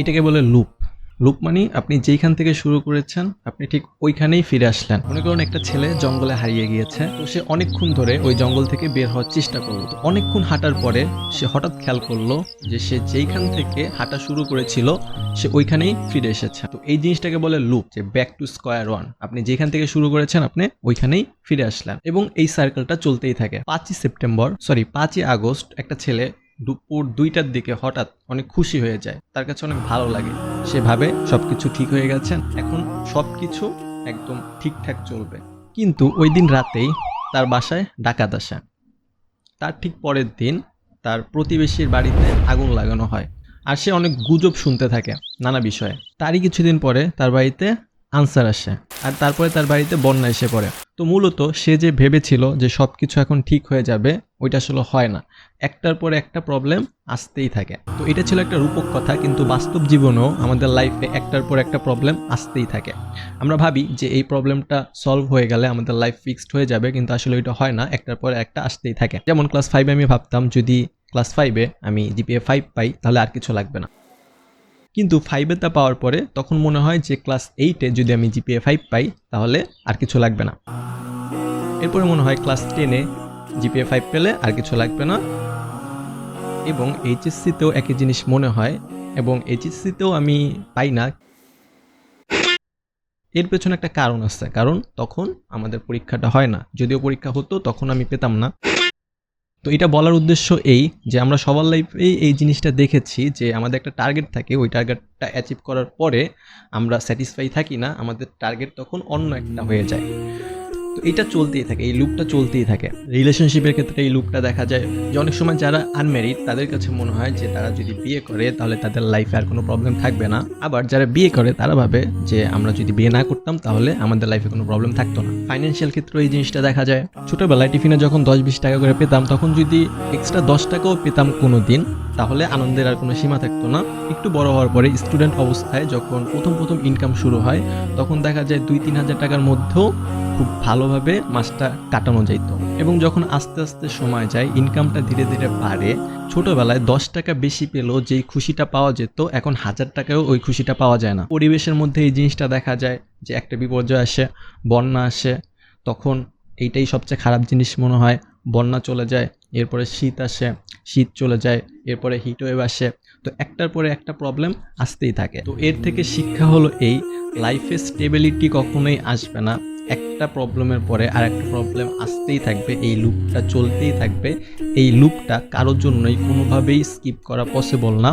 এটাকে বলে loop. Loop মানে আপনি যেইখান থেকে শুরু করেছেন, আপনি ঠিক ওইখানেই ফিরে আসলেন। মনে করুন একটা ছেলে জঙ্গলে হারিয়ে গিয়েছে, তো সে অনেকক্ষণ ধরে ওই জঙ্গল থেকে বের হওয়ার চেষ্টা করল। তো অনেকক্ষণ হাঁটার পরে সে হঠাৎ খেয়াল করল যে সে যেইখান থেকে হাঁটা শুরু করেছিল, সে ওইখানেই ফিরে এসেছে। তো এই জিনিসটাকে বলে লুপ, যে ব্যাক টু স্কোয়ার ওয়ান আপনি যেখান থেকে শুরু করেছেন, আপনি ওইখানেই ফিরে আসলেন। এবং এই সার্কেলটা চলতেই থাকে। পাঁচই সেপ্টেম্বর সরি পাঁচই আগস্ট একটা ছেলে দুপুর দুইটার দিকে হঠাৎ অনেক খুশি হয়ে যায়। তার কাছে অনেক ভালো লাগে। সে ভাবে সবকিছু ঠিক হয়ে গেছে। এখন সব কিছু একদম ঠিকঠাক চলবে। কিন্তু ওই দিন রাতেই তার বাসায় ডাকাত আসে। তার ঠিক পরের দিন তার প্রতিবেশীর বাড়িতে আগুন লাগানো হয়। আর সে অনেক গুজব শুনতে থাকে নানা বিষয়ে। তারই কিছুদিন পরে তার বাড়িতে আনসার আসে। আর তারপরে তার বাড়িতে বন্যা এসে পড়ে। তো মূলত সে যে ভেবেছিল যে সব কিছু এখন ঠিক হয়ে যাবে ওইটা আসলে হয় না। একটার পর একটা প্রবলেম আসতেই থাকে। তো এটা ছিল একটা রূপক কথা, কিন্তু বাস্তব জীবনেও আমাদের লাইফে একটার পর একটা প্রবলেম আসতেই থাকে। আমরা ভাবি যে এই প্রবলেমটা সলভ হয়ে গেলে আমাদের লাইফ ফিক্সড হয়ে যাবে, কিন্তু আসলে ওইটা হয় না। একটার পর একটা আসতেই থাকে। যেমন ক্লাস ফাইভে আমি ভাবতাম, যদি ক্লাস ফাইভে আমি জিপিএ ফাইভ পাই, তাহলে আর কিছু লাগবে না। কিন্তু ফাইভে তা পাওয়ার পরে তখন মনে হয় যে ক্লাস এইটে যদি আমি জিপিএ ফাইভ পাই, তাহলে আর কিছু লাগবে না। এরপরে মনে হয় ক্লাস টেনে জিপিএ ফাইভ পেলে আর কিছু লাগবে না। এবং এইচএসসিতেও একই জিনিস মনে হয়, এবং এইচএসসিতেও আমি পাই না। এর পেছনে একটা কারণ আছে, কারণ তখন আমাদের পরীক্ষাটা হয় না। যদিও পরীক্ষা হতো, তখন আমি পেতাম না। তো এটা বলার উদ্দেশ্য এই যে, আমরা সবার লাইফেই এই জিনিসটা দেখেছি যে, আমাদের একটা টার্গেট থাকে, ওই টার্গেটটা অ্যাচিভ করার পরে আমরা স্যাটিসফাই থাকি না, আমাদের টার্গেট তখন অন্য একটা হয়ে যায়। তো এটা চলতেই থাকে, এই লুপটা চলতেই থাকে। রিলেশনশিপের ক্ষেত্রে এই লুপটা দেখা যায় যে অনেক সময় যারা আনম্যারিড তাদের কাছে মনে হয় যে তারা যদি বিয়ে করে, তাহলে তাদের লাইফে আর কোনো প্রবলেম থাকবে না। আবার যারা বিয়ে করে, তারা ভাবে যে আমরা যদি বিয়ে না করতাম, তাহলে আমাদের লাইফে কোনো প্রবলেম থাকতো না। ফাইন্যান্সিয়াল ক্ষেত্রে এই জিনিসটা দেখা যায়। ছোটবেলায় টিফিনে যখন দশ বিশ টাকা করে পেতাম, তখন যদি এক্সট্রা দশ টাকাও পেতাম কোনো দিন তাহলে আনন্দের আর কোনো সীমা থাকতো না। একটু বড় হওয়ার পরে স্টুডেন্ট অবস্থায় যখন প্রথম প্রথম ইনকাম শুরু হয়, তখন দেখা যায় দুই তিন হাজার টাকার মধ্যেও খুব ভালোভাবে মাসটা কাটানো যাইতো। এবং যখন আস্তে আস্তে সময় যায় ইনকামটা ধীরে ধীরে বাড়ে, ছোটবেলায় দশ টাকা বেশি পেলেও যেই খুশিটা পাওয়া যেত, এখন হাজার টাকাও ওই খুশিটা পাওয়া যায় না। পরিবেশের মধ্যে এই জিনিসটা দেখা যায় যে একটা বিপর্যয় আসে, বন্যা আসে, তখন এইটাই সবচেয়ে খারাপ জিনিস মনে হয়। বন্যা চলে যায়, এরপরে শীত আসে শীত চলে যায়, এরপরে হিট ওয়েভ আসে। তো একটার পরে একটা প্রবলেম আসতেই থাকে। তো এর থেকে শিক্ষা হলো এই লাইফে স্টেবিলিটি কখনোই আসবে না। একটা প্রবলেমের পরে আর একটা প্রবলেম আসতেই থাকবে, এই লুপটা চলতেই থাকবে। এই লুপটা কারোর জন্যই কোনোভাবেই স্কিপ করা পসিবল না।